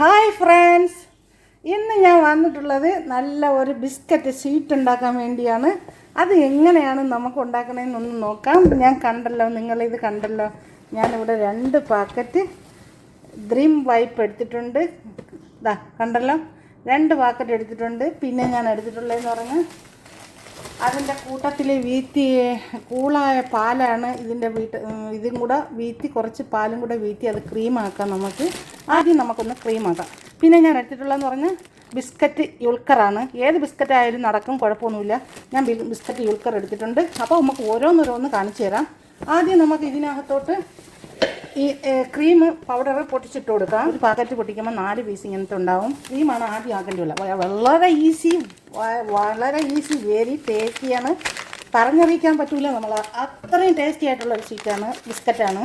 Hi friends ഇന്ന് ഞാൻ വന്നിട്ടുള്ളത് നല്ല ഒരു ബിസ്ക്കറ്റ് സ്വീറ്റ് ഉണ്ടാക്കാൻ വേണ്ടിയാണ്. അത് എങ്ങനെയാണ് നമുക്ക് ഉണ്ടാക്കണമെന്നൊന്ന് നോക്കാം. ഞാൻ കണ്ടല്ലോ നിങ്ങളിത് കണ്ടല്ലോ. ഞാനിവിടെ രണ്ട് പാക്കറ്റ് ഡ്രീം വൈപ്പ് എടുത്തിട്ടുണ്ട്. ഇതാ കണ്ടല്ലോ? രണ്ട് പാക്കറ്റ് എടുത്തിട്ടുണ്ട്. പിന്നെ ഞാൻ എടുത്തിട്ടുള്ളതെന്ന് പറഞ്ഞാൽ അതിന്റെ കൂട്ടത്തിൽ വീത്തി കൂളായ പാലാണ് ഇതിന്റെ വീട്ട് ഇതും കൂടെ വീത്തി കുറച്ച് പാലും കൂടെ വീത്തി അത് ക്രീമാക്കാം നമുക്ക്. ആദ്യം നമുക്കൊന്ന് ക്രീമാക്കാം. പിന്നെ ഞാൻ എടുത്തിട്ടുള്ളതെന്ന് പറഞ്ഞാൽ ബിസ്ക്കറ്റ് യുൾക്കറാണ്. ഏത് ബിസ്ക്കറ്റ് ആയാലും നടക്കും കുഴപ്പമൊന്നുമില്ല. ഞാൻ ബിസ്ക്കറ്റ് യുൾക്കർ എടുത്തിട്ടുണ്ട്. അപ്പോൾ നമുക്ക് ഓരോന്നോരോന്ന് കാണിച്ചു തരാം. ആദ്യം നമുക്ക് ഇതിനകത്തോട്ട് ഈ ക്രീം പൗഡർ പൊട്ടിച്ചിട്ട് കൊടുക്കാം ഒരു പാക്കറ്റ് പൊട്ടിക്കുമ്പോൾ നാല് പീസ് ഇങ്ങനത്തെ ഉണ്ടാവും. ക്രീമാണ് ആദ്യം ആക്കേണ്ടിയുള്ള വളരെ ഈസി വളരെ ഈസി വെരി ടേസ്റ്റിയാണ് പറഞ്ഞറിയിക്കാൻ പറ്റില്ല നമ്മൾ അത്രയും ടേസ്റ്റി ആയിട്ടുള്ള ഒരു സ്വീറ്റാണ് ബിസ്ക്കറ്റാണ്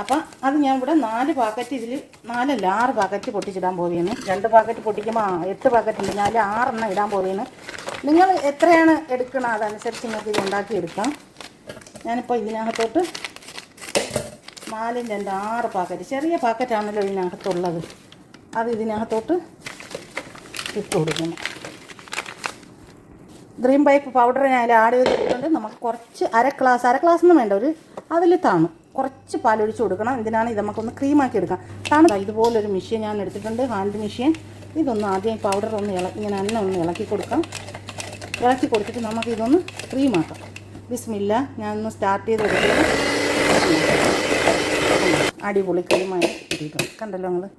അപ്പം അത് ഞാൻ ഇവിടെ നാല് പാക്കറ്റ് ഇതിൽ നാലല്ല ആറ് പാക്കറ്റ് പൊട്ടിച്ചിടാൻ പോവുകയാണ്. രണ്ട് പാക്കറ്റ് പൊട്ടിക്കുമ്പോൾ എട്ട് പാക്കറ്റ് ഉണ്ട്. ഞാൻ ആറെണ്ണം ഇടാൻ പോവുകയാണ്. നിങ്ങൾ എത്രയാണ് എടുക്കണം അതനുസരിച്ച് നിങ്ങൾക്ക് ഇത് ഉണ്ടാക്കിയെടുക്കാം. ഞാനിപ്പോൾ ഇതിനകത്തോട്ട് നാലും രണ്ട് ആറ് പാക്കറ്റ്. ചെറിയ പാക്കറ്റാണല്ലോ ഇതിനകത്തുള്ളത്. അത് ഇതിനകത്തോട്ട് ഇട്ട് കൊടുക്കണം. ഗ്രീൻ പൈപ്പ് പൗഡർ ഞാൻ ആഡ് ചെയ്തിട്ടുണ്ട്. നമുക്ക് കുറച്ച് അര ഗ്ലാസ് അര ഗ്ലാസ് ഒന്നും വേണ്ട. ഒരു അതിൽ താണു. കുറച്ച് പാലൊഴിച്ച് കൊടുക്കണം. ഇതിനാണ് ഇത് നമുക്കൊന്ന് ക്രീമാക്കി എടുക്കാം. തണുത്ത ഇതുപോലൊരു മെഷീൻ ഞാൻ എടുത്തിട്ടുണ്ട്. ഹാൻഡ് മെഷീൻ ഇതൊന്ന് ആദ്യം പൗഡർ ഒന്ന് ഇള ഇങ്ങനെ എണ്ണ ഒന്ന് ഇളക്കി കൊടുക്കാം. ഇളക്കി കൊടുത്തിട്ട് നമുക്ക് ഇതൊന്ന് ക്രീമാക്കാം. ബിസ്മില്ല. ഞാനൊന്ന് സ്റ്റാർട്ട് ചെയ്ത് കൊടുക്കുന്നത് അടിപൊളി ക്രീമായി കിട്ടിയിട്ടുണ്ട് കണ്ടല്ലോ നിങ്ങൾ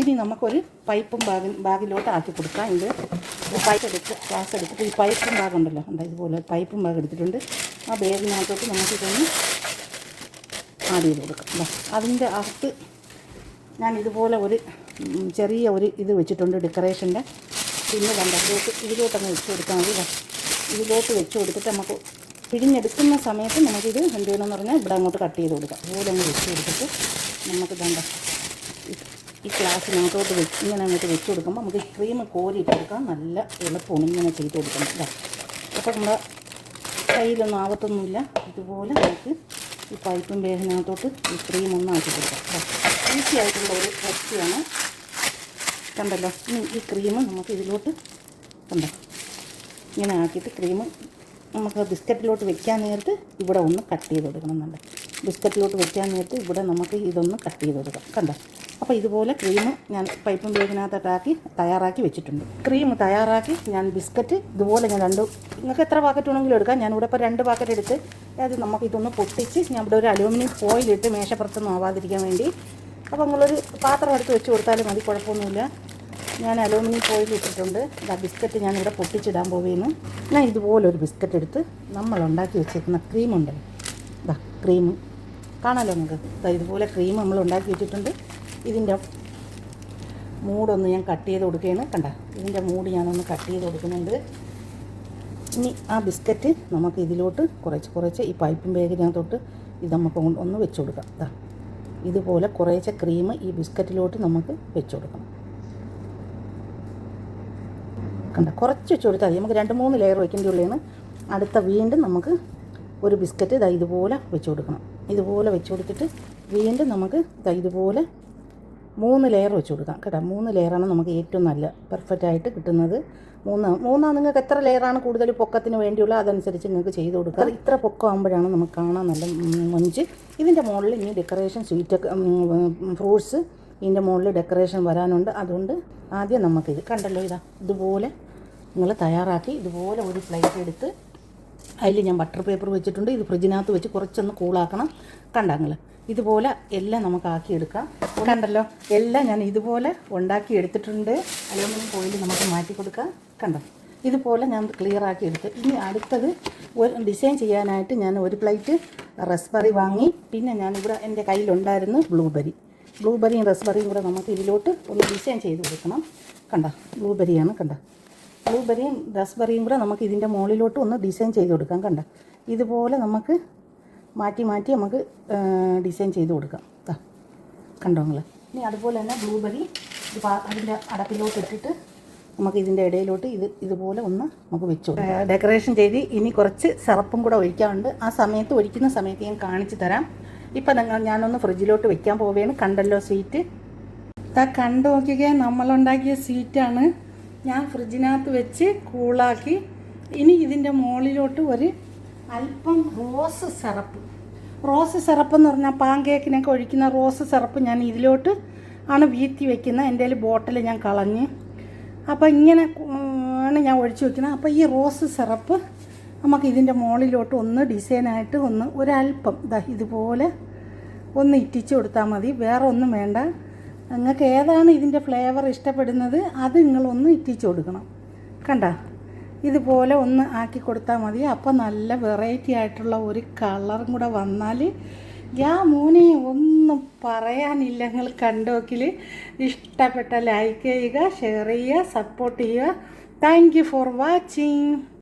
ഇനി നമുക്കൊരു പൈപ്പും ബാഗിൽ ബാഗിലോട്ട് ആക്കി കൊടുക്കാം. ഇത് പൈപ്പ് എടുത്ത് ഗ്ലാസ് എടുത്തിട്ട് ഈ പൈപ്പും ബാഗ് ഉണ്ടല്ലോ. എന്താ ഇതുപോലെ പൈപ്പും ബാഗ് എടുത്തിട്ടുണ്ട്. ആ ബാഗിനകത്തോട്ട് നമുക്കിതൊന്ന് ആഡ് ചെയ്ത് കൊടുക്കാം. അതിന്റെ അകത്ത് ഞാൻ ഇതുപോലെ ഒരു ചെറിയ ഒരു ഇത് വെച്ചിട്ടുണ്ട് ഡെക്കറേഷന്റെ. പിന്നെ കണ്ട ഇതിലോട്ട് ഇതിലോട്ടങ്ങ് വെച്ച് കൊടുത്താൽ മതി. ഇതിലോട്ട് വെച്ച് കൊടുത്തിട്ട് നമുക്ക് പിഴിഞ്ഞെടുക്കുന്ന സമയത്ത് നമുക്കിത് എന്ത് ചെയ്യണമെന്ന് പറഞ്ഞാൽ ഇവിടെ അങ്ങോട്ട് കട്ട് ചെയ്ത് കൊടുക്കാം. അതുപോലെ അങ്ങ് വെച്ച് കൊടുത്തിട്ട് നമുക്ക് വേണ്ട ഈ ഗ്ലാസ്സിനകത്തോട്ട് വെച്ച് ഇങ്ങനെ അങ്ങോട്ട് വെച്ച് കൊടുക്കുമ്പോൾ നമുക്ക് ക്രീം കോരിയിട്ട് കൊടുക്കാം. നല്ല എളുപ്പമാണ് ഇങ്ങനെ ചെയ്ത് കൊടുക്കണം ഇതാ. അപ്പോൾ നമ്മുടെ കയ്യിലൊന്നും ആവത്തൊന്നുമില്ല ഇതുപോലെ നമുക്ക് ഈ പൈപ്പും വേഹനകത്തോട്ട് ഈ ക്രീം ഒന്ന് ആക്കി കൊടുക്കാം. ഈസി ആയിട്ടുള്ള ഒരു റെസിപ്പിയാണ്. കണ്ടല്ലോ? ഈ ക്രീം നമുക്ക് ഇതിലോട്ട് കണ്ടോ? ഇങ്ങനെ ആക്കിയിട്ട് ക്രീം നമുക്ക് ബിസ്ക്കറ്റിലോട്ട് വെക്കാൻ നേരത്ത് ഇവിടെ ഒന്ന് കട്ട് ചെയ്ത് കൊടുക്കണം എന്നുണ്ട് ബിസ്ക്കറ്റിലോട്ട് വെക്കാൻ നേരത്ത് ഇവിടെ നമുക്ക് ഇതൊന്ന് കട്ട് ചെയ്ത് കൊടുക്കാം കണ്ടോ? അപ്പോൾ ഇതുപോലെ ക്രീം ഞാൻ പൈപ്പും ബേഗിനകത്തോട്ടാക്കി തയ്യാറാക്കി വെച്ചിട്ടുണ്ട്. ക്രീം തയ്യാറാക്കി ഞാൻ ബിസ്ക്കറ്റ് ഇതുപോലെ ഞാൻ രണ്ട് നിങ്ങൾക്ക് എത്ര പാക്കറ്റ് വേണമെങ്കിലും എടുക്കാം. ഞാനിവിടെ ഇപ്പോൾ രണ്ട് പാക്കറ്റ് എടുത്ത് അത് നമുക്ക് ഇതൊന്ന് പൊട്ടിച്ച് ഞാൻ ഇവിടെ ഒരു അലൂമിനിയം ഫോയിലിട്ട് മേശപ്പുറത്തൊന്നും ആവാതിരിക്കാൻ വേണ്ടി. അപ്പോൾ നിങ്ങളൊരു പാത്രം എടുത്ത് വെച്ച് കൊടുത്താലും മതി കുഴപ്പമൊന്നുമില്ല. ഞാൻ അലൂമിനിയം ഫോയിൽ ഇട്ടിട്ടുണ്ട്. ഇതാ ബിസ്ക്കറ്റ് ഞാനിവിടെ പൊട്ടിച്ചിടാൻ പോവുകയാണ്. ഞാൻ ഇതുപോലൊരു ബിസ്ക്കറ്റ് എടുത്ത് നമ്മൾ ഉണ്ടാക്കി വെച്ചേക്കുന്ന ക്രീം ഉണ്ട് ഇതാ ക്രീം കാണാമല്ലോ നിങ്ങൾക്ക്? ഇതാ ഇതുപോലെ ക്രീം നമ്മൾ ഉണ്ടാക്കി വെച്ചിട്ടുണ്ട്. ഇതിന്റെ മൂടൊന്ന് ഞാൻ കട്ട് ചെയ്ത് കൊടുക്കുകയാണ്. കണ്ട? ഇതിന്റെ മൂട് ഞാനൊന്ന് കട്ട് ചെയ്ത് കൊടുക്കുന്നുണ്ട്. ഇനി ആ ബിസ്ക്കറ്റ് നമുക്ക് ഇതിലോട്ട് കുറച്ച് കുറച്ച് ഈ പൈപ്പും ബാഗിനകത്തോട്ട് ഇത് നമുക്ക് ഒന്ന് വെച്ച് കൊടുക്കാം. ഇതാ. ഇതുപോലെ കുറേശ്ശെ ക്രീം ഈ ബിസ്ക്കറ്റിലോട്ട് നമുക്ക് വെച്ച് കൊടുക്കണം. കണ്ട കുറച്ച് വെച്ച് മതി. നമുക്ക് രണ്ട് മൂന്ന് ലെയർ വയ്ക്കേണ്ടി ഉള്ളതാണ് അടുത്ത വീണ്ടും നമുക്ക് ഒരു ബിസ്ക്കറ്റ് ഇതാ ഇതുപോലെ വെച്ച് കൊടുക്കണം. ഇതുപോലെ വെച്ച് കൊടുത്തിട്ട് വീണ്ടും നമുക്ക് ഇതാ ഇതുപോലെ മൂന്ന് ലെയർ വെച്ച് കൊടുക്കാം കേട്ടോ. മൂന്ന് ലെയറാണ് നമുക്ക് ഏറ്റവും നല്ല പെർഫെക്റ്റ് ആയിട്ട് കിട്ടുന്നത്. മൂന്ന് മൂന്നാ നിങ്ങൾക്ക് എത്ര ലെയറാണ് കൂടുതൽ പൊക്കത്തിന് വേണ്ടിയുള്ള അതനുസരിച്ച് നിങ്ങൾക്ക് ചെയ്ത് കൊടുക്കുക. ഇത്ര പൊക്കമാകുമ്പോഴാണ് നമുക്ക് കാണാൻ നല്ല മൊഞ്ച്. ഇതിന്റെ മുകളിൽ ഇനി ഡെക്കറേഷൻ സ്വീറ്റൊക്കെ ഫ്രൂട്ട്സ് ഇതിന്റെ മുകളിൽ ഡെക്കറേഷൻ വരാനുണ്ട്. അതുകൊണ്ട് ആദ്യം നമുക്കിത് കണ്ടല്ലോ ഇതാ ഇതുപോലെ നിങ്ങൾ തയ്യാറാക്കി. ഇതുപോലെ ഒരു പ്ലേറ്റ് എടുത്ത് അതിൽ ഞാൻ ബട്ടർ പേപ്പർ വെച്ചിട്ടുണ്ട്. ഇത് ഫ്രിഡ്ജിനകത്ത് വെച്ച് കുറച്ചൊന്ന് കൂളാക്കണം കണ്ടാങ്ങൾ ഇതുപോലെ എല്ലാം നമുക്ക് ആക്കിയെടുക്കാം കണ്ടല്ലോ. എല്ലാം ഞാൻ ഇതുപോലെ ഉണ്ടാക്കി എടുത്തിട്ടുണ്ട്. അലുമിനിയം ഫോയിൽ നമുക്ക് മാറ്റി കൊടുക്കാം. കണ്ടോ? ഇതുപോലെ ഞാൻ ക്ലിയർ ആക്കി എടുത്ത്. ഇനി അടുത്തത് ഒരു ഡിസൈൻ ചെയ്യാനായിട്ട് ഞാൻ ഒരു പ്ലേറ്റ് റസ്ബറി വാങ്ങി. പിന്നെ ഞാനിവിടെ എന്റെ കയ്യിലുണ്ടായിരുന്നു ബ്ലൂബെറി ബ്ലൂബെറിയും റസ്ബറിയും കൂടെ നമുക്ക് ഇതിലോട്ട് ഒന്ന് ഡിസൈൻ ചെയ്ത് കൊടുക്കണം. കണ്ട? ബ്ലൂബെറിയാണ് കണ്ട? ബ്ലൂബെറിയും റസ്ബെറിയും കൂടെ നമുക്ക് ഇതിന്റെ മുകളിലോട്ട് ഒന്ന് ഡിസൈൻ ചെയ്ത് കൊടുക്കാം കണ്ട? ഇതുപോലെ നമുക്ക് മാറ്റി മാറ്റി നമുക്ക് ഡിസൈൻ ചെയ്ത് കൊടുക്കാം. കണ്ടോ നിങ്ങൾ ഇനി അതുപോലെ തന്നെ ബ്ലൂബെറി അതിന്റെ അടപ്പിലോട്ട് ഇട്ടിട്ട് നമുക്ക് ഇതിന്റെ ഇടയിലോട്ട് ഇത് ഇതുപോലെ ഒന്ന് നമുക്ക് വെച്ചു ഡെക്കറേഷൻ ചെയ്ത് ഇനി കുറച്ച് സിറപ്പും കൂടെ ഒഴിക്കാറുണ്ട് ആ സമയത്ത് ഒഴിക്കുന്ന സമയത്ത് ഞാൻ കാണിച്ചു തരാം. ഇപ്പം നിങ്ങൾ ഞാനൊന്ന് ഫ്രിഡ്ജിലോട്ട് വെക്കാൻ പോവുകയാണ് കണ്ടല്ലോ സ്വീറ്റ് ഇതാ കണ്ടു നോക്കിയ നമ്മളുണ്ടാക്കിയ സ്വീറ്റാണ് ഞാൻ ഫ്രിഡ്ജിനകത്ത് വെച്ച് കൂളാക്കി. ഇനി ഇതിന്റെ മുകളിലോട്ട് ഒരു അല്പം റോസ് സിറപ്പ്. റോസ് സിറപ്പ് എന്ന് പറഞ്ഞാൽ പാൻ കേക്കിനൊക്കെ ഒഴിക്കുന്ന റോസ് സിറപ്പ് ഞാൻ ഇതിലോട്ട് ആണ് വീത്തി വെക്കുന്നത് എന്റെ ബോട്ടിൽ ഞാൻ കളഞ്ഞ്. അപ്പോൾ ഇങ്ങനെ ആണ് ഞാൻ ഒഴിച്ചു വെക്കുന്നത് അപ്പോൾ ഈ റോസ് സിറപ്പ് നമുക്ക് ഇതിന്റെ മുകളിലോട്ട് ഒന്ന് ഡിസൈനായിട്ട് ഒന്ന് ഒരല്പം ഇതാ ഇതുപോലെ ഒന്ന് ഇറ്റിച്ച് കൊടുത്താൽ മതി. വേറെ ഒന്നും വേണ്ട. നിങ്ങൾക്ക് ഏതാണ് ഇതിന്റെ ഫ്ലേവർ ഇഷ്ടപ്പെടുന്നത് അത് നിങ്ങളൊന്ന് ഇറ്റിച്ച് കൊടുക്കണം. കണ്ട? ഇതുപോലെ ഒന്ന് ആക്കി കൊടുത്താൽ മതി. അപ്പോൾ നല്ല വെറൈറ്റി ആയിട്ടുള്ള ഒരു കളറും കൂടെ വന്നാൽ യാ മോനെ ഒന്നും പറയാനില്ല. നിങ്ങൾ കണ്ടോക്കിൽ ഇഷ്ടപ്പെട്ട ലൈക്ക് ചെയ്യുക ഷെയർ ചെയ്യുക സപ്പോർട്ട് ചെയ്യുക. Thank for watching